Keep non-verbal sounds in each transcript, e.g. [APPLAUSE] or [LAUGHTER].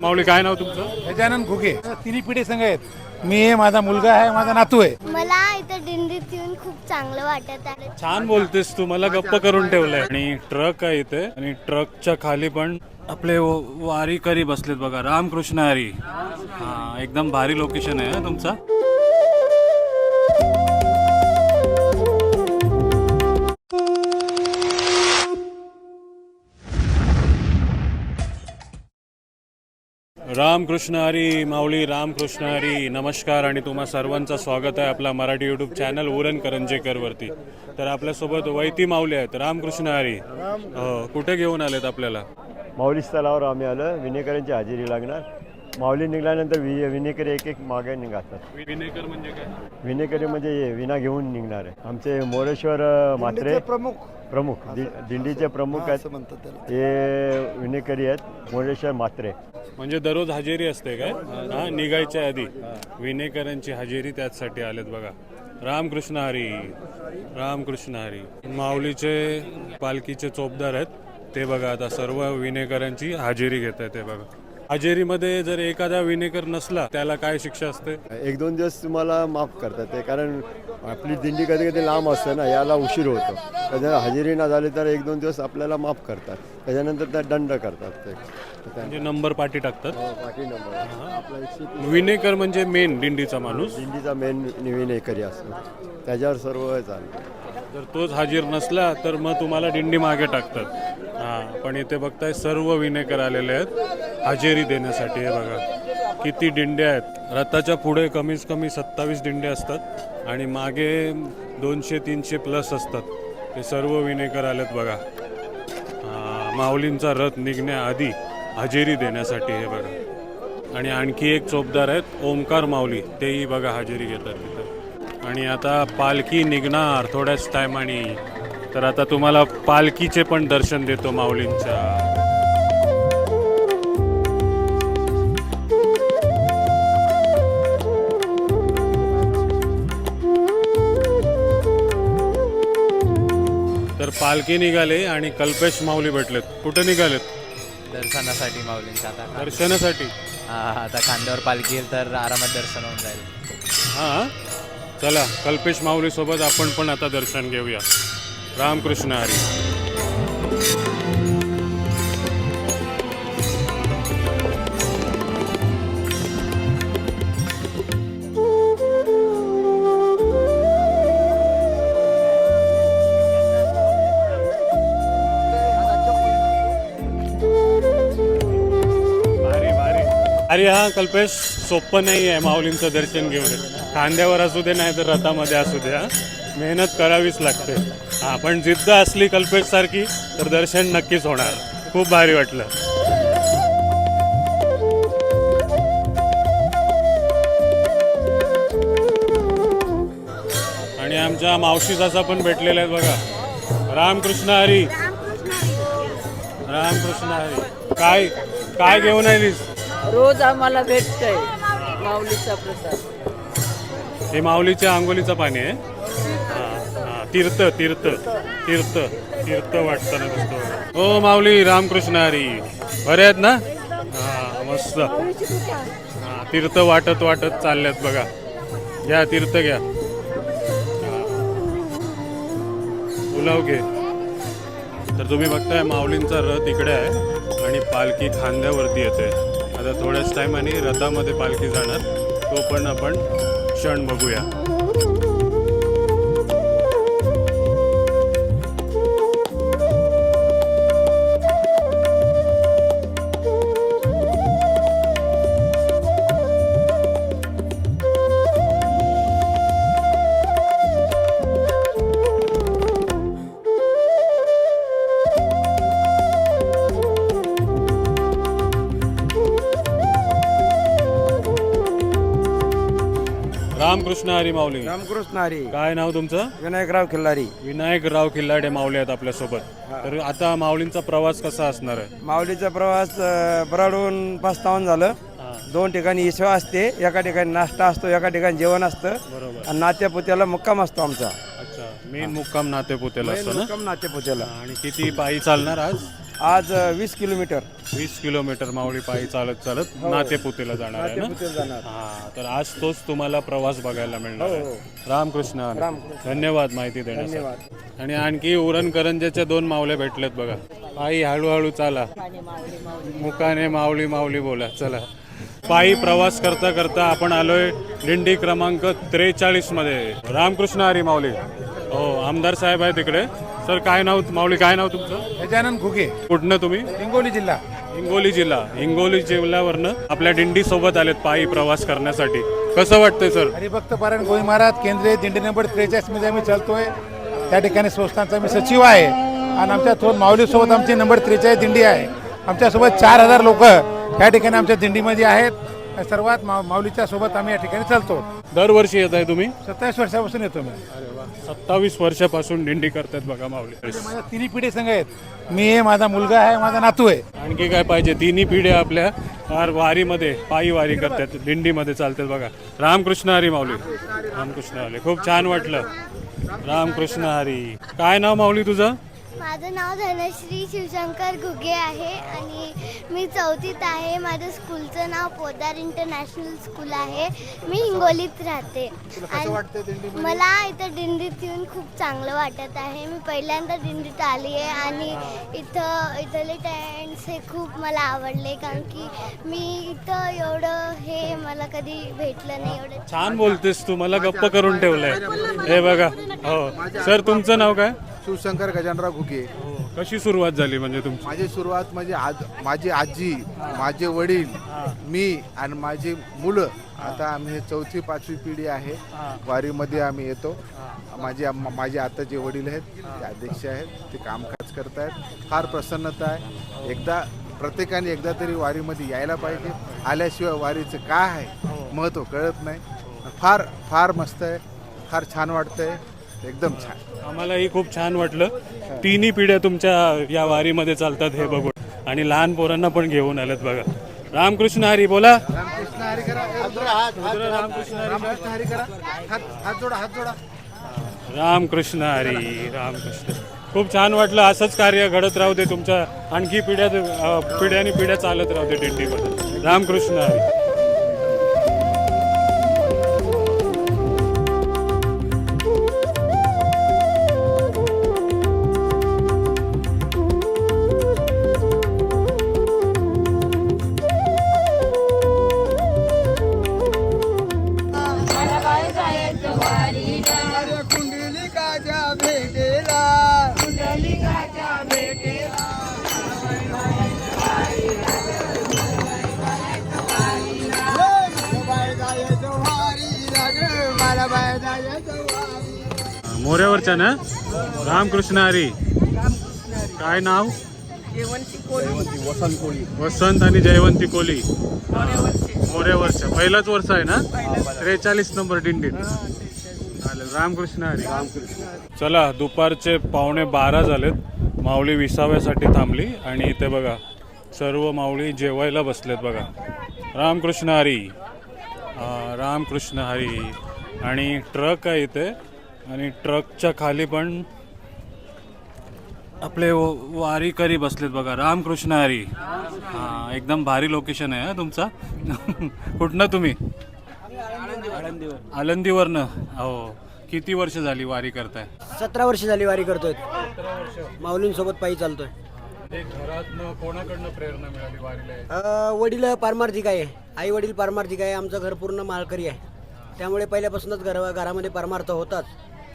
माऊली काय नाव तुमचं? गजानन घुगे. तिन्ही पिढी संघ आहेत. मी आहे माझा मुलगा आहे माझा नातू आहे. मला इथं दिंडीत येऊन खूप चांगलं वाटत आहे. छान बोलतेस तू मला गप्प करून ठेवलंय. आणि ट्रक आहे इथे आणि ट्रकच्या खाली पण आपले व- वारीकरी बसलेत बघा. रामकृष्ण हरी. हा एकदम भारी लोकेशन आहे हा तुमचा. रामकृष्ण हरी माऊली रामकृष्ण हरी नमस्कार आणि तुम्हा सर्वांचं स्वागत आहे आपला मराठी यूट्यूब चॅनल उरण करंजेकर वरती तर आपल्यासोबत वैती माऊली आहेत. रामकृष्ण हरी हो, कुठे घेऊन आलेत आपल्याला? माऊली स्थळावर आम्ही आलो विनेकरांची हजेरी लागणार. माऊली निघाल्यानंतर वि विनेकरी एक एक मागे निघातात. विनेकर म्हणजे काय? विनेकरी म्हणजे हे विना घेऊन निघणार आहे. आमचे मोरेश्वर अ, म्हात्रे प्रमुख. प्रमुख दि- दिंडीचे प्रमुख आहेत. हे विनेकरी आहेत मोरेश्वर म्हात्रे. म्हणजे दररोज हजेरी असते काय? हा निघायच्या आधी. विनेकरांची हजेरी त्याचसाठी आलेत बघा. रामकृष्ण हरी रामकृष्ण हरी. माऊलीचे पालखीचे चोपदार आहेत. ते बघा आता सर्व विनेकरांची हजेरी घेत आहेत ते बघा. हजेरीमध्ये जर एखादा विनेकर नसला त्याला काय शिक्षा असते? एक दोन दिवस तुम्हाला माफ करतात ते कारण आपली दिंडी कधी कधी लांब असते ना याला उशीर होतो. त्याच्या हजेरी ना झाली तर एक दोन दिवस आपल्याला माफ करतात. त्याच्यानंतर त्या दंड करतात ते. म्हणजे नंबर पाठी टाकतात? हो, पाठी नंबर. आपला एकशे विनेकर म्हणजे मेन दिंडीचा माणूस? दिंडीचा मेन विनेकरी असतो. त्याच्यावर सर्व चालतं. जर तोच हाजीर नसला तर मग तुम्हाला दिंडी मागे टाकतात. हां पण इथे बघताय सर्व विनेकर आलेले आहेत. हजेरी देण्यासाठी. हे बघा किती दिंड्या आहेत. रथाच्या पुढे कमीत कमी सत्तावीस दिंड्या असतात आणि मागे दोनशे तीनशे प्लस असतात. ते सर्व विनेकर आलेत बघा. माऊलींचा रथ निघण्याआधी हजेरी देण्यासाठी हे बघा. आणि आणखी एक चोपदार आहेत ओमकार माऊली. तेही बघा हजेरी घेतात तिथं. आणि आता पालखी निघणार थोड्याच टायमाने तर आता तुम्हाला पालखीचे पण दर्शन देतो माऊलींच्या. पालखी निघाले आणि कल्पेश माऊली भेटलेत. कुठे निघालेत? दर्शनासाठी माऊलींच्या आता दर्शनासाठी? हा, आता खांद्यावर पालखी येईल तर आरामात दर्शन होऊन जाईल. हां? चला कल्पेश माऊली सोबत आपण पण आता दर्शन घेऊया. रामकृष्ण हरी. अरे हा कल्पेश सोपं नाही आहे माऊलींचं दर्शन घेऊन. खांद्यावर असू दे नाही तर रथामध्ये असू दे हा. मेहनत करावीच लागते. हा पण जिद्द असली कल्पेश सारखी तर दर्शन नक्कीच होणार. खूप भारी वाटलं. आणि आमच्या मावशी सासा पण भेटलेल्या आहेत बघा. रामकृष्ण हरी. रामकृष्ण हरी. काय काय घेऊन आलीस रोज आम्हाला भेटतंय माऊलीचा प्रसाद. हे माऊलीच्या आंघोलीचं पाणी आहे. हा, हा, तीर्थ तीर्थ तीर्थ तीर्थ वाटताना दिसतो. हो माऊली रामकृष्ण हरी. बरे आहेत ना? हा मस्त. हा तीर्थ वाटत वाटत चालल्यात बघा. घ्या तीर्थ घ्या. हा. पुलाव घे. तर तुम्ही बघताय माऊलींचा रथ इकडे आहे आणि पालखी खांद्यावरती येते. आता थोड्याच टायमाने रथामध्ये पालखी जाणार. तो पण आपण क्षण बघूया. रामकृष्ण हरी माऊली. रामकृष्ण हरी. काय नाव तुमचं? विनायकराव खिल्लारी. विनायकराव किल्लाडे माऊली आहेत आपल्यासोबत. तर आता माऊलींचा प्रवास कसा असणार आहे? माऊलीचा प्रवास बराडून पास्तावून झालं. दोन ठिकाणी इसवा असते एका ठिकाणी नाश्ता असतो एका ठिकाणी जेवण असतं. बरोबर. आणि नात्यापुत्याला मुक्काम असतो आमचा. अच्छा. मेन मुक्काम नातेपुतेला असतो ना? मुक्काम आणि किती पायी चालणार आज? आज वीस किलोमीटर. वीस किलोमीटर माऊली पायी चालत चालत नातेपुतेला जाणार आहे ना? हा तर आज तोच तुम्हाला प्रवास बघायला मिळणार आहे. रामकृष्ण हरी. धन्यवाद माहिती देण्यासाठी. आणि आणखी उरणकरंजेच्या दोन माऊल्या भेटलेत बघा. पायी हळूहळू चाला. मुकाने माऊली माऊली बोला. चला. पायी प्रवास करता करता आपण आलोय दिंडी क्रमांक त्रेचाळीसमध्ये रामकृष्ण हरी माऊली. हो आमदार साहेब आहे तिकडे सर काय नाव माऊली काय नाव तुमचं? गजानन घुगे. कुठनं तुम्ही? हिंगोली जिल्हा. हिंगोली जिल्हा. हिंगोली जिल्ह्यावरनं आपल्या दिंडी सोबत आलेत पायी प्रवास करण्यासाठी. कसं वाटतंय सर? हरिभक्त पारायण गोविंद महाराज केंद्रीय दिंडी नंबर त्रेचाळीसमध्ये आम्ही चालतोय. त्या ठिकाणी संस्थांचा मी सचिव आहे. आणि आमच्या थोर माऊलीसोबत आमची नंबर त्रेचाळीस दिंडी आहे. आमच्यासोबत चार हजार लोक या ठिकाणी आमच्या दिंडीमध्ये आहेत. सर्वात मा माऊलीच्या सोबत आम्ही या ठिकाणी चालतो. दरवर्षी येत आहे तुम्ही? सत्तावीस वर्षापासून येतो मी. सत्तावीस वर्षापासून दिंडी करतात बघा माऊली. माझ्या तिन्ही पिढी संघ आहेत. मी आहे माझा मुलगा आहे माझा नातू आहे. आणखी काय पाहिजे? तिन्ही पिढ्या आपल्या फार वारीमध्ये पायी वारी करतात. दिंडीमध्ये चालतात बघा. रामकृष्ण हरी माऊली. रामकृष्ण हरी. खूप छान वाटलं. रामकृष्ण हरी. काय नाव माऊली तुझं? माझं नाव धनश्री शिवशंकर घुगे आहे आणि मी चौथीत आहे. माझं स्कूलचं नाव पोदार इंटरनॅशनल स्कूल आहे. मी हिंगोलीत राहते. आणि मला इथं दिंडीत येऊन खूप चांगलं वाटत आहे. मी पहिल्यांदा दिंडीत आली आहे आणि इथं इथले टेंट्स हे खूप मला आवडले कारण की मी इथं एवढं हे मला कधी भेटलं नाही एवढं छान बोलतेस तू. मला गप्प करून ठेवलंय. हे बघा. हो. सर तुमचं नाव काय? शिवशंकर गजानराव घुगे. कशी सुरुवात झाली म्हणजे तुमची? माझी सुरुवात म्हणजे आज माझी आजी माझे वडील मी आणि माझी मुलं. आता आम्ही हे चौथी पाचवी पिढी आहे. वारीमध्ये आम्ही येतो. माझे आम- माझे आता जे वडील आहेत ते अध्यक्ष आहेत ते कामकाज करत आहेत फार प्रसन्नता आहे. एकदा प्रत्येकाने एकदा तरी वारीमध्ये यायला पाहिजे. आल्याशिवाय वारीचं काय आहे? महत्त्व कळत नाही. फार फार मस्त आहे. फार छान वाटतंय. एकदम छान. आम्हालाही खूप छान वाटलं. तिन्ही पिढ्या तुमच्या या वारीमध्ये चालतात हे बघून. आणि लहान पोरांना पण घेऊन आलेत बघा. रामकृष्ण हरी बोला. रामकृष्ण हरी करा. रामकृष्ण हरी करा. हात हात जोडा हात जोडा. रामकृष्ण हरी रामकृष्ण. खूप छान वाटलं. असंच कार्य घडत राहू दे तुमच्या. आणखी पिढ्या पिढ्यानी पिढ्या चालत राहू दे दिंडीमध्ये रामकृष्ण हरी. मोऱ्यावरच्या ना? रामकृष्ण हरी. काय नाव? वसंत आणि जयवंती कोली मोऱ्यावरच्या. पहिलाच वर्ष आहे ना? त्रेचाळीस नंबर दिंडीत. चालेल. रामकृष्ण हरी. रामकृष्ण चला दुपारचे पावणे बारा झालेत. माऊली विसाव्यासाठी थांबली. आणि इथे बघा सर्व माऊली जेवायला बसलेत बघा. रामकृष्ण हरी. रामकृष्ण हरी. आणि ट्रक आहे इथे. आणि ट्रकच्या खाली पण आपले व- वारीकरी बसलेत बघा. रामकृष्ण हरी. हा एकदम भारी लोकेशन आहे हा तुमचा. [LAUGHS] कुठनं तुम्ही? आळंदीवरनं. हो. किती वर्ष झाली वारी करताय? सतरा वर्ष झाली वारी करतोय. माऊलींसोबत पायी चालतोय. घरातनं कोणाकडनं प्रेरणा मिळाली वारीला अ, वडील पारमार्थिक आहे. आई वडील पारमार्थिक आहे. आमचं घर पूर्ण माळकरी आहे. त्यामुळे पहिल्यापासूनच घर घरामध्ये परमार्थ होताच.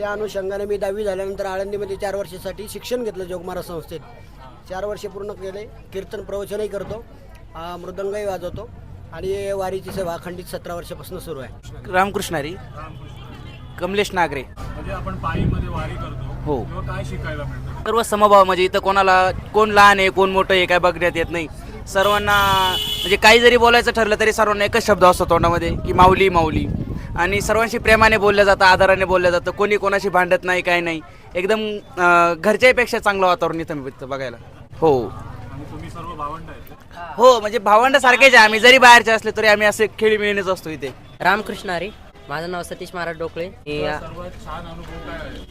त्या अनुषंगाने मी दहावी झाल्यानंतर आळंदीमध्ये चार वर्षासाठी शिक्षण घेतलं जोगमारा संस्थेत. चार वर्ष पूर्ण केले. कीर्तन प्रवचनही करतो. मृदंगही वाजवतो. आणि वारीची सेवा अखंडित सतरा वर्षापासून सुरू आहे. रामकृष्ण हरी. कमलेश नागरे. म्हणजे आपण पायीमध्ये वारी करतो. हो. काय शिकायला मिळतं? सर्व समभाव म्हणजे इथं कोणाला कोण लहान आहे कोण मोठं आहे काय बघण्यात येत नाही. सर्वांना म्हणजे काही जरी बोलायचं ठरलं तरी सर्वांना एकच शब्द असतो तोंडामध्ये की माऊली माऊली. आणि सर्वांशी प्रेमाने बोललं जातं आदराने बोललं जातं. कोणी कोणाशी भांडत नाही काय नाही. एकदम अं, घरच्यापेक्षा चांगलं वातावरण इथं भेटतं बघायला. हो. आणि तुम्ही सर्व भावंड आहेत? हो म्हणजे भावंड सारखेच आहे. आम्ही जरी बाहेरचे असले तरी आम्ही असे खेळी मिळणेच असतो इथे. रामकृष्ण हरी. माझं नाव सतीश महाराज डोकळे. मी सर्वात छान अनुभव काय आहे?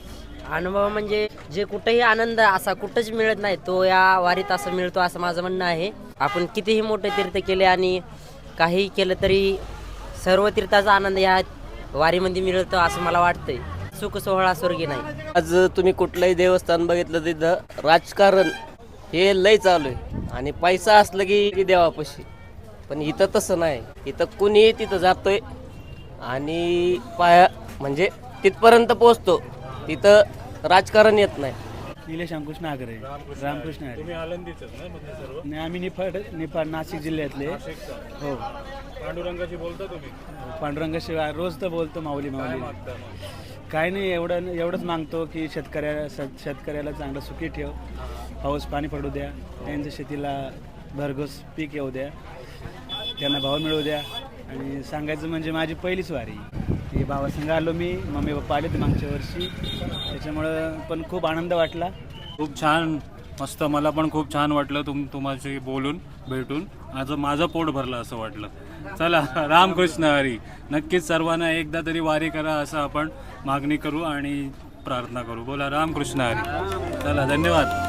अनुभव म्हणजे जे कुठेही आनंद असा कुठंच मिळत नाही तो या वारीत असं मिळतो असं माझं म्हणणं आहे. आपण कितीही मोठे तीर्थ केले आणि काही केलं तरी सर्व तीर्थाचा आनंद या वारीमध्ये मिळतं असं मला वाटतंय. सुख सोहळा स्वर्गी नाही. आज तुम्ही कुठलंही देवस्थान बघितलं तिथं राजकारण हे लय चालू आहे. आणि पैसा असलं की देवापाशी. पण इथं तसं नाही. इथं कुणीही तिथं जातोय आणि पाया म्हणजे तिथपर्यंत पोचतो तिथं राजकारण येत नाही. निलेश अंकुश नागरे रामकृष्ण हरी. तुम्ही आनंदीच ना मग सर्व? आणि आम्ही निफाड निफाड नाशिक जिल्ह्यातले. हो. पांडुरंगाची बोलता तुम्ही? पांडुरंगाशिवाय रोज तर बोलतो माऊली माऊली. मागता मग. काय नाही एवढं एवढंच मागतो की शेतकऱ्या शेतकऱ्याला चांगलं सुखी ठेव. पाऊस पाणी पडू द्या. त्यांच्या शेतीला भरघोस पीक येऊ द्या. त्यांना भाव मिळू द्या. आणि सांगायचं म्हणजे माझी पहिलीच वारी. ही भावासंग आलो मी मम्मी पप्पा आले होते मागच्या वर्षी. त्याच्यामुळं पण खूप आनंद वाटला. खूप छान. मस्त मला पण खूप छान वाटलं तुम तुम्हाशी बोलून भेटून. आज माझं पोट भरलं असं वाटलं. चला [LAUGHS] रामकृष्ण हरी. नक्कीच सर्वांना एकदा तरी वारी करा असं आपण मागणी करू आणि प्रार्थना करू. बोला रामकृष्ण हरी. चला धन्यवाद.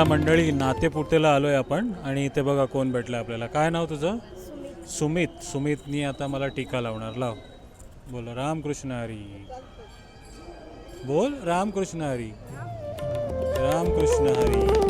चला मंडळी नातेपुतेला आलोय आपण आणि इथे बघा कोण भेटलं आपल्याला. काय नाव तुझं? सुमित. सुमितनी आता मला टीका लावणार. लाव. बोल रामकृष्ण हरी बोल रामकृष्ण हरी रामकृष्ण हरी